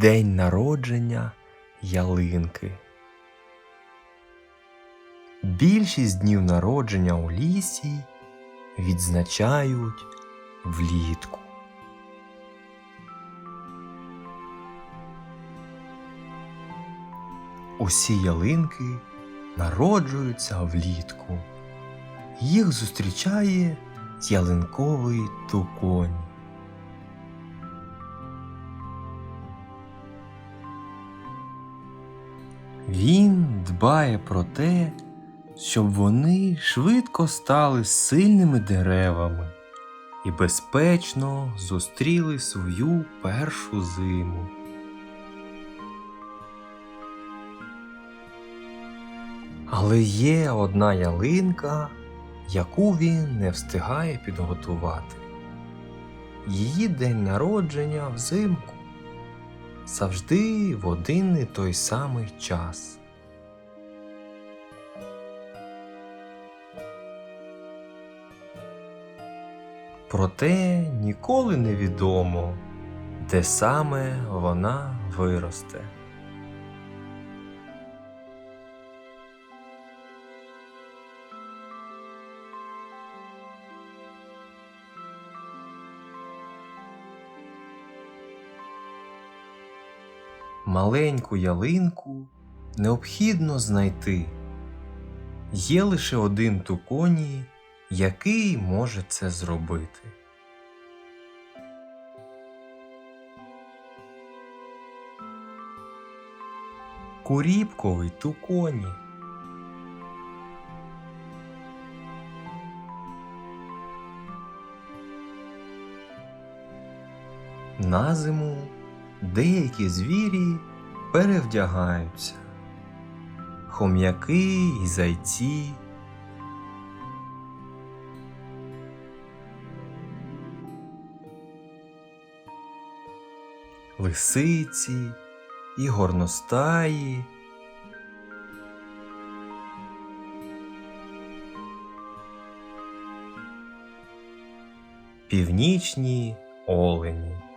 День народження ялинки. Більшість днів народження у лісі відзначають влітку. Усі ялинки народжуються влітку. Їх зустрічає ялинковий туконь. Він дбає про те, щоб вони швидко стали сильними деревами і безпечно зустріли свою першу зиму. Але є одна ялинка, яку він не встигає підготувати. Її день народження взимку завжди в один і той самий час. Проте ніколи не відомо, де саме вона виросте. Маленьку ялинку необхідно знайти. Є лише один туконій, який може це зробити. Куріпковий туконі. На зиму деякі звірі перевдягаються. Хом'яки і зайці. Лисиці і горностаї. Північні олені.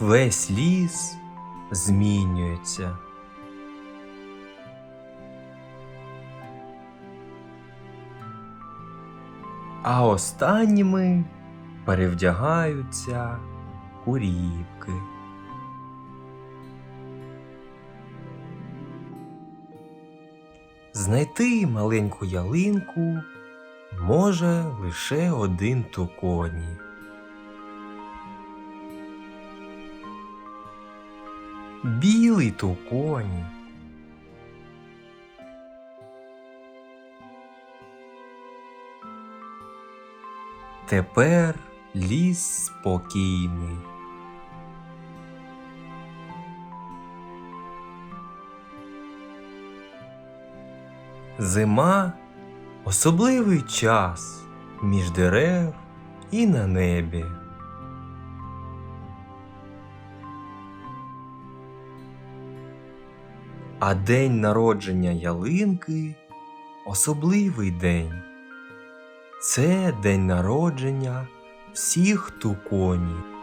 Весь ліс змінюється. А останніми перевдягаються куріпки. Знайти маленьку ялинку може лише один туконій. Білий туконій. Тепер ліс спокійний. Зима особливий час між дерев і на небі. А день народження ялинки особливий день. Це день народження всіх туконів.